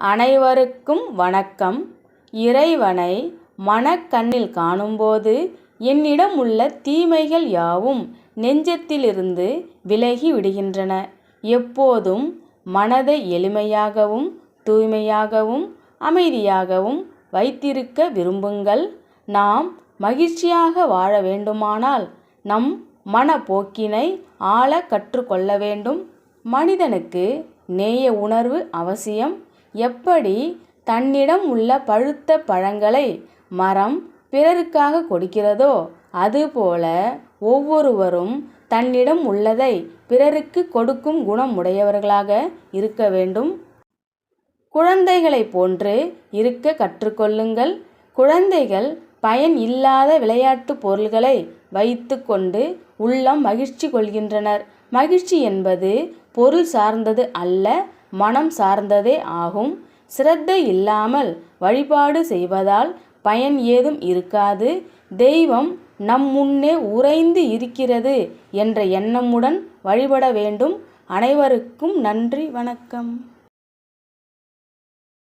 அனைவருக்கும் வணக்கம். இறைவனை மனக்கண்ணில் காணும்போது என்னிடம் உள்ள தீமைகள் யாவும் நெஞ்சத்திலிருந்து விலகி விடுகின்றன. எப்போதும் மனதை எளிமையாகவும் தூய்மையாகவும் அமைதியாகவும் வைத்திருக்க விரும்புங்கள். நாம் மகிழ்ச்சியாக வாழ வேண்டுமானால் நம் மனப்போக்கினை ஆள கற்றுக்கொள்ள வேண்டும். மனிதனுக்கு நேய உணர்வு அவசியம். எப்படி தன்னிடம் உள்ள பழுத்த பழங்களை மரம் பிறருக்காக கொடுக்கிறதோ அதுபோல ஒவ்வொருவரும் தன்னிடம் உள்ளதை பிறருக்கு கொடுக்கும் குணம் உடையவர்களாக இருக்க வேண்டும். குழந்தைகளைப் போன்று இருக்க கற்றுக்கொள்ளுங்கள். குழந்தைகள் பயன் இல்லாத விளையாட்டு பொருள்களை வைத்துக்கொண்டு உள்ளம் மகிழ்ச்சி கொள்கின்றனர். மகிழ்ச்சி என்பது பொருள் சார்ந்தது அல்ல மனம் சார்ந்ததே ஆகும். சிரத்தை இல்லாமல் வழிபாடு செய்வதால் பயன் ஏதும் இருக்காது. தெய்வம் நம் முன்னே உறைந்து இருக்கிறது என்ற எண்ணமுடன் வழிபட வேண்டும். அனைவருக்கும் நன்றி வணக்கம்.